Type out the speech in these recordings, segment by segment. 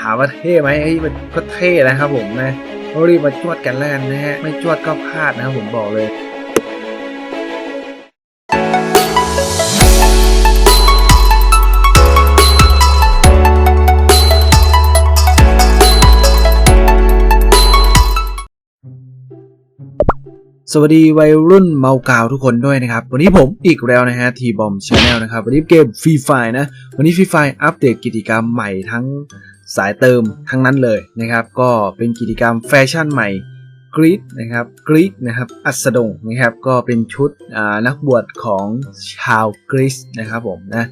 ถามว่าเท่ไหมเฮ้ยมันก็เท่นะครับผมนะรีบมาจวดกันแล้วกันนะฮะไม่จวดก็พลาดนะครับผมบอกเลย สวัสดีวัยรุ่นเมากาวทุกคนด้วยนะครับ วันนี้ผมอีกแล้วนะฮะทีบอมชาแนลนะครับ วันนี้เกมฟรีไฟนะ วันนี้ฟรีไฟอัปเดตกิจกรรมใหม่ทั้งสายเติมทั้งนั้นเลยนะครับ ก็เป็นกิจกรรมแฟชั่นใหม่กรีดนะครับกรีดนะครับอัสดงนะครับก็เป็นชุดนักบวชของชาวกรีซนะครับผมนะ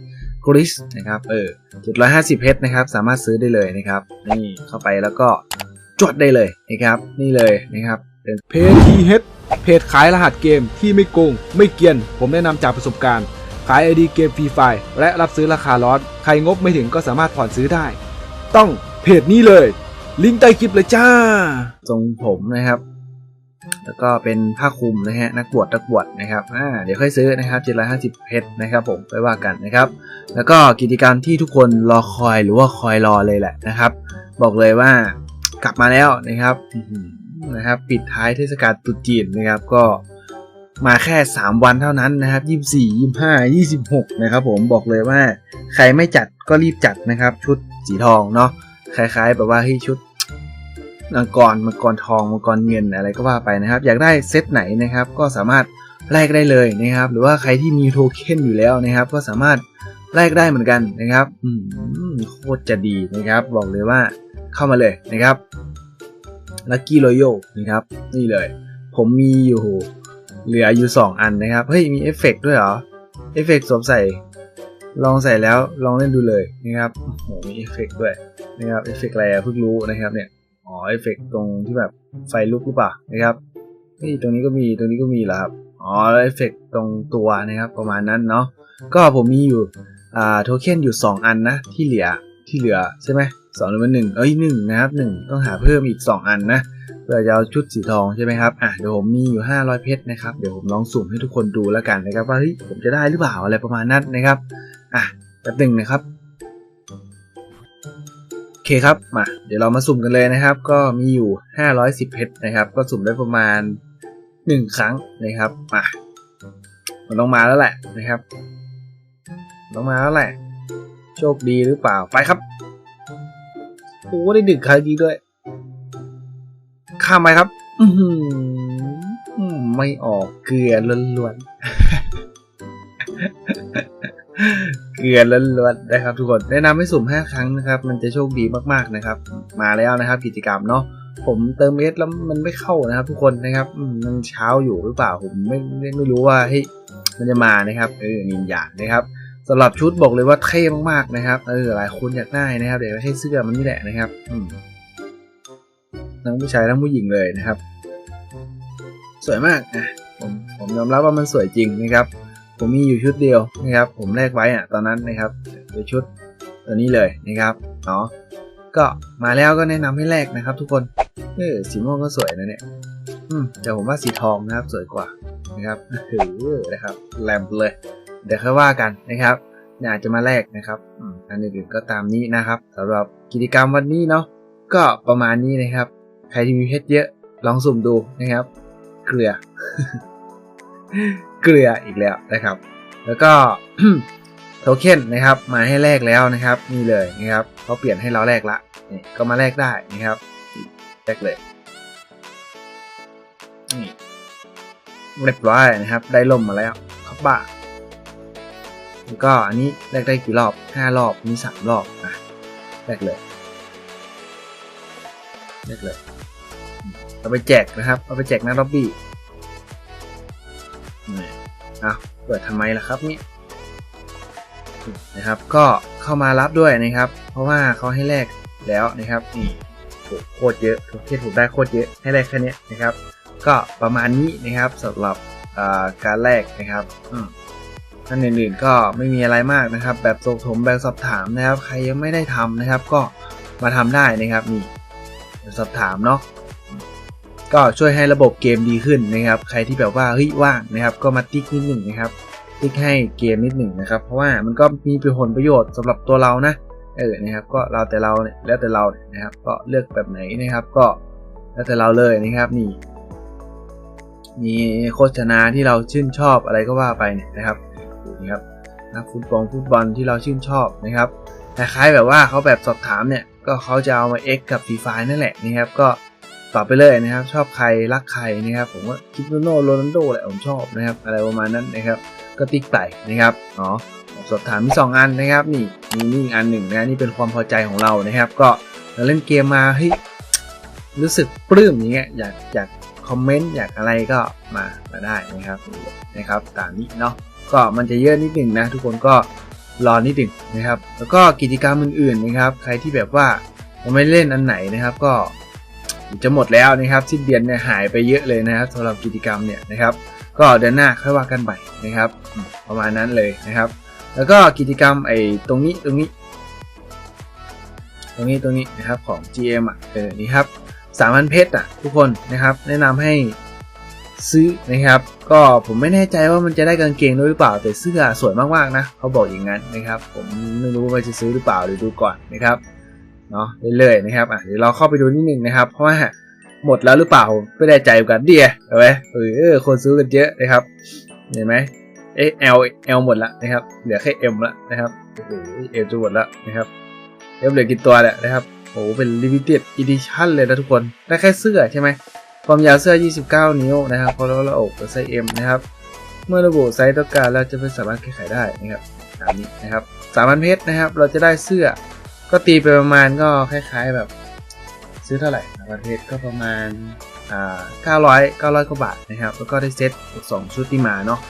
กรีซนะครับเออ750เพชรนะครับสามารถซื้อได้เลยนะครับนี่เข้าไปแล้วก็จดได้เลยนะครับนี่เลยนะครับเป็นเพจทีเฮด เพจขายรหัสเกมที่ไม่โกง ไม่เกียน ผมแนะนำจากประสบการณ์ ขายไอดีเกมฟรีไฟล์และรับซื้อราคาร้อน ใครงบไม่ถึงก็สามารถผ่อนซื้อได้ ต้องเพจนี้เลย ลิงก์ใต้คลิปเลยจ้า ทรงผมนะครับ แล้วก็เป็นผ้าคลุมนะฮะนักบวชนักบวชนะครับอ่าเดี๋ยวค่อยซื้อนะครับ750เพชรนะครับ ผมไปว่ากันนะครับ แล้วก็กิจกรรมที่ทุกคนรอคอยหรือว่าคอยรอเลยแหละนะครับ บอกเลยว่ากลับมาแล้วนะครับ นะครับปิดท้ายเทศกาลตรุษจีนนะครับก็มาแค่ 3 วันเท่านั้นนะครับ 24 25 26 นะครับผมบอกเลยว่าใครไม่จัดก็รีบจัดนะครับ ชุดสีทองเนาะคล้ายๆ แบบว่าเฮ้ชุดมังกรมังกรทองมังกรเงินอะไรก็ว่าไปนะครับ อยากได้เซตไหนนะครับก็สามารถแลกได้เลยนะครับ หรือว่าใครที่มีโทเค็นอยู่แล้วนะครับ ก็สามารถแลกได้เหมือนกันนะครับอืมโคตรจะดีนะครับ บอกเลยว่าเข้ามาเลยนะครับ ลัคกี้รอยัลนะครับ นี่เลย ผมมีอยู่ เหลืออยู่ 2 อันนะครับ เฮ้ย มีเอฟเฟกต์ด้วยเหรอ เอฟเฟกต์สวมใส่ ลองใส่แล้วลองเล่นดูเลยนะครับโอ้โหมีเอฟเฟกต์ด้วยนะครับ เอฟเฟกต์อะไรเพิ่งรู้นะครับเนี่ย อ๋อ เอฟเฟกต์ตรงที่แบบไฟลุกหรือเปล่านะครับนี่ตรงนี้ก็มี ตรงนี้ก็มีเหรอครับ อ๋อ เอฟเฟกต์ตรงตัวนะครับ ประมาณนั้นเนาะ ก็ผมมีอยู่ อ่า โทเค็นอยู่ 2 อันนะ ที่เหลือ ที่เหลือใช่ไหม สองหรือว่าหนึ่งเอ้ยหนึ่งนะครับหนึ่งต้องหาเพิ่มอีก 2 อันนะเพื่อจะเอาชุดสีทองใช่ไหมครับอะเดี๋ยวผมมีอยู่ 500 เพชรนะครับเดี๋ยวผมลองสุ่มให้ทุกคนดูแล้วกันนะครับว่าเฮ้ยผมจะได้หรือเปล่าอะไรประมาณนั้นนะครับอะแป๊บหนึ่งนะครับโอเคครับมาเดี๋ยวเรามาสุ่มกันเลยนะครับ ก็มีอยู่ 510 เพชรนะครับ ก็สุ่มได้ประมาณ 1 ครั้งนะครับมามันต้องมาแล้วแหละนะครับ ต้องมาแล้วแหละ โชคดีหรือเปล่าไปครับ ได้ดึกครั้งนี้ด้วย ข้ามไปครับ อืมไม่ออกเกลือล้วนๆ เกลือล้วนๆนะครับทุกคนแนะนำให้สุ่ม5ครั้งนะครับ มันจะโชคดีมากๆนะครับ มาแล้วนะครับ กิจกรรมเนาะผมเติมเอสแล้วมันไม่เข้านะครับ ทุกคนนะครับมันเช้าอยู่หรือเปล่าผมไม่ไม่ไม่รู้ว่าเฮ้ยมันจะมานะครับเออนินยานะครับ สำหรับชุดบอกเลยว่าเท่มากๆนะครับเออหลายคนอยากได้นะครับอยากได้เสื้อมันนี่แหละนะครับทั้งผู้ชายทั้งผู้หญิงเลยนะครับ สวยมากนะผมผมยอมรับว่ามันสวยจริงนะครับ ผมมีอยู่ชุดเดียวนะครับ ผมแลกไว้อะตอนนั้นนะครับเดี๋ยวชุดตัวนี้เลยนะครับเนาะก็มาแล้วก็แนะนำให้แลกนะครับ ทุกคนเออสีม่วงก็สวยนะเนี่ยอืมแต่ผมว่าสีทองนะครับ สวยกว่านะครับถือนะครับแลมเลย เดี๋ยวค่อยว่ากันนะครับเนี่ยอาจจะมาแลกนะครับอันอื่นๆก็ตามนี้นะครับสำหรับกิจกรรมวันนี้เนาะก็ประมาณนี้นะครับ ใครที่มีเพชรเยอะลองสุ่มดูนะครับ เกลือ เกลืออีกแล้วนะครับ แล้วก็โทเค็นนะครับ มาให้แลกแล้วนะครับ นี่เลยนะครับเขาเปลี่ยนให้เราแลกละนี่ก็มาแลกได้นะครับแลกเลยนี่เรียบร้อยนะครับ ได้ล่มมาแล้วครับบ้า แล้วก็อันนี้แลกได้กี่รอบห้ารอบมีสามรอบอะแลกเลยแลกเลยเอาไปแจกนะครับ เอาไปแจกน้าล็อบบี้นี่เอาเปิดทำไมล่ะครับเนี่ยนะครับ ก็เข้ามารับด้วยนะครับ เพราะว่าเขาให้แลกแล้วนะครับนี่โหโคตรเยอะทุกที่ถูกได้โคตรเยอะให้แลกแค่นี้นะครับ ก็ประมาณนี้นะครับสำหรับการแลกนะครับ อืมท่านอื่นๆก็ไม่มีอะไรมากนะครับ แบบสอบถมแบบสอบถามนะครับ ใครยังไม่ได้ทำนะครับ ก็มาทำได้นะครับนี่แบบสอบถามเนาะก็ช่วยให้ระบบเกมดีขึ้นนะครับ ใครที่แบบว่าเฮ้ยว่างนะครับ ก็มาติ๊กนิดหนึ่งนะครับ ติ๊กให้เกมนิดหนึ่งนะครับ เพราะว่ามันก็มีผลประโยชน์สำหรับตัวเรานะเออนะครับก็เราแต่เราเนี่ยแล้วแต่เราเนี่ยนะครับ ก็เลือกแบบไหนนะครับ ก็แล้วแต่เราเลยนะครับนี่มีโฆษณาที่เราชื่นชอบอะไรก็ว่าไปเนี่ยนะครับ นะครับนักฟุตบอลฟุตบอลที่เราชื่นชอบนะครับคล้ายๆแบบว่าเขาแบบสอบถามเนี่ยก็เขาจะเอามา X กับฟรีไฟนั่นแหละนะครับก็ตอบไปเลยนะครับ ชอบใครรักใครนะครับ ผมว่าคริสเตียโนโรนัลโดแหละผมชอบนะครับ อะไรประมาณนั้นนะครับ ก็ติ๊กไปนะครับเนาะสอบถามมีสองอันนะครับ นี่มีนี่อันหนึ่งนะนี่เป็นความพอใจของเรานะครับ ก็เราเล่นเกมมาเฮ้ยรู้สึกปลื้มอย่างเงี้ยอยากอยากคอมเมนต์อยากอะไรก็มามาได้นะครับนะครับตามนี้เนาะ ก็มันจะเยอะนิดหนึ่งนะ ทุกคนก็รอนิดหนึ่งนะครับ แล้วก็กิจกรรมอื่นๆนะครับ ใครที่แบบว่าไม่เล่นอันไหนนะครับ ก็จะหมดแล้วนะครับสิ้นเดือนเนี่ยหายไปเยอะเลยนะครับสำหรับกิจกรรมเนี่ยนะครับ ก็เดือนหน้าค่อยว่ากันใหม่นะครับ ประมาณนั้นเลยนะครับ แล้วก็กิจกรรมไอ้ตรงนี้ตรงนี้ ตรงนี้ตรงนี้นะครับของ GM อะเออนี่ครับสามพันเพชรอะทุกคนนะครับ แนะนำให้ ซื้อนะครับ ก็ผมไม่แน่ใจว่ามันจะได้กางเกงด้วยหรือเปล่า แต่เสื้อสวยมากๆนะเขาบอกอย่างนั้นนะครับ ผมไม่รู้ว่าจะซื้อหรือเปล่าเดี๋ยวดูก่อนนะครับเนาะเรื่อยๆนะครับอะเดี๋ยวเราเข้าไปดูนิดนึงนะครับ เพราะว่าหมดแล้วหรือเปล่าไม่แน่ใจกันเดียเห็นไหมเออคนซื้อกันเยอะนะครับเห็นไหมเอ๊ะ L L หมดละนะครับเหลือแค่ M ละนะครับโอ้โห M จะหมดละนะครับ M เหลือกี่ตัวแหละนะครับโอ้โหเป็น limited edition เลยนะทุกคนได้แค่เสื้อใช่ไหม ความยาวเสื้อ 29 นิ้วนะครับเพราะเราเราอกไซส์ M นะครับ เมื่อระบุไซส์ต้องการแล้วจะไม่สามารถแก้ไขได้นะครับตามนี้นะครับสามพันเพชรนะครับ เราจะได้เสื้อ ก็ตีไปประมาณก็คล้ายๆแบบ ซื้อเท่าไหร่สามพันเพชรก็ประมาณอ่าเก้าร้อยเก้าร้อยกว่าบาทนะครับ แล้วก็ได้เซ็ตสองชุดที่มาเนาะ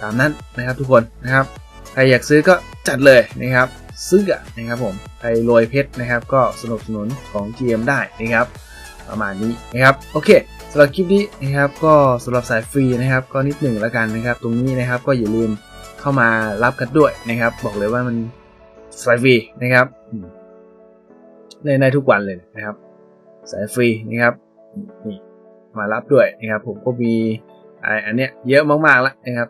ตามนั้นนะครับทุกคนนะครับ ใครอยากซื้อก็จัดเลยนะครับ ซื้อนะครับผม ใครรวยเพชรนะครับ ก็สนับสนุนของ GM ได้นะครับ ประมาณนี้นะครับโอเคสำหรับคลิปนี้นะครับก็สำหรับสายฟรีนะครับ ก็นิดหนึ่งแล้วกันนะครับ ตรงนี้นะครับก็อย่าลืมเข้ามารับกันด้วยนะครับ บอกเลยว่ามันสายฟรีนะครับอืมเล่นทุกวันเลยนะครับ สายฟรีนะครับนี่มารับด้วยนะครับ ผมก็มีไออันเนี้ยเยอะมากๆแล้วนะครับ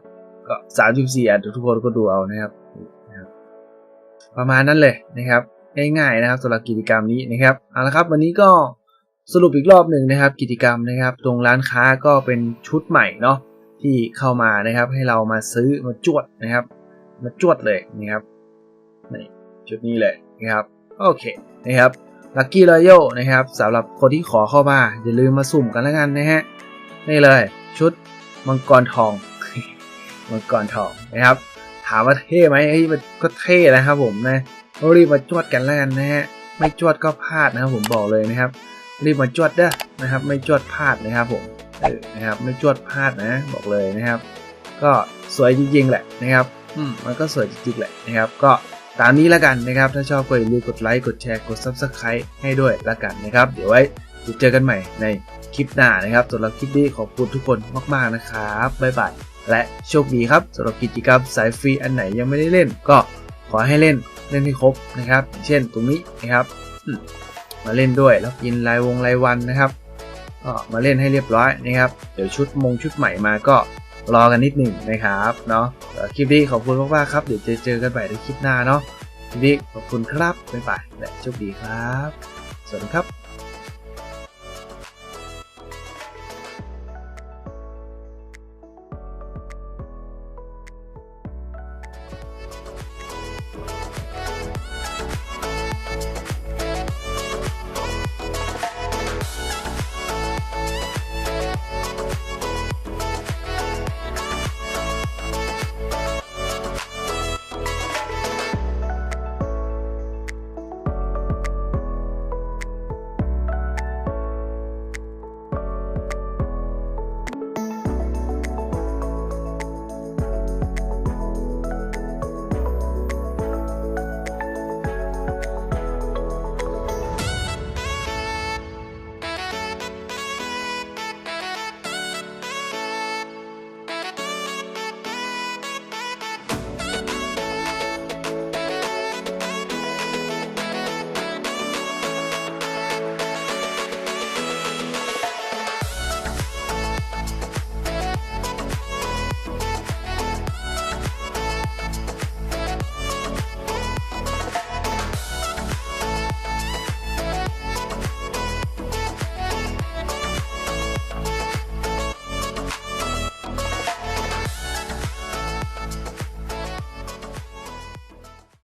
ก็สามสิบสี่อะทุกคนก็ดูเอานะครับ ประมาณนั้นเลยนะครับ ง่ายๆนะครับสำหรับกิจกรรมนี้นะครับเอาละครับ วันนี้ก็ สรุปอีกรอบหนึ่งนะครับ กิจกรรมนะครับ ตรงร้านค้าก็เป็นชุดใหม่เนาะที่เข้ามานะครับ ให้เรามาซื้อมาจวดนะครับ มาจวดเลยนะครับนี่ชุดนี้เลยนะครับโอเคนะครับลัคกี้รอยัลนะครับสำหรับคนที่ขอเข้ามาอย่าลืมมาสุ่มกันแล้วกันนะฮะนี่เลยชุดมังกรทองมังกรทองนะครับ ถามว่าเท่ไหมเฮ้ยมันก็เท่นะครับผมนะรีบมาจวดกันแล้วกันนะฮะไม่จวดก็พลาดนะครับผมบอกเลยนะครับ รีบมาจวดเด้อนะครับ ไม่จวดพลาดนะครับผมเออนะครับ ไม่จวดพลาดนะ บอกเลยนะครับ ก็สวยจริงๆแหละนะครับอืมมันก็สวยจริงๆแหละนะครับ ก็ตามนี้แล้วกันนะครับ ถ้าชอบก็อย่าลืมกดไลค์กดแชร์กด subscribe ให้ด้วยแล้วกันนะครับ เดี๋ยวไว้จะเจอกันใหม่ในคลิปหน้านะครับสำหรับคลิปนี้ขอบคุณทุกคนมากๆนะครับบ๊ายบายและโชคดีครับสำหรับกิจกรรมสายฟรีอันไหนยังไม่ได้เล่น ก็ขอให้เล่นเล่นให้ครบนะครับอย่างเช่นตรงนี้นะครับอื มาเล่นด้วยแล้วกินรายวงรายวันนะครับก็มาเล่นให้เรียบร้อยนะครับ เดี๋ยวชุดมงชุดใหม่มาก็รอกันนิดหนึ่งนะครับเนาะคลิปนี้ขอบคุณมากๆครับ เดี๋ยวจะเจอกันใหม่ในคลิปหน้าเนาะคลิปนี้ขอบคุณครับบ๊ายบายและโชคดีครับ สวัสดีครับ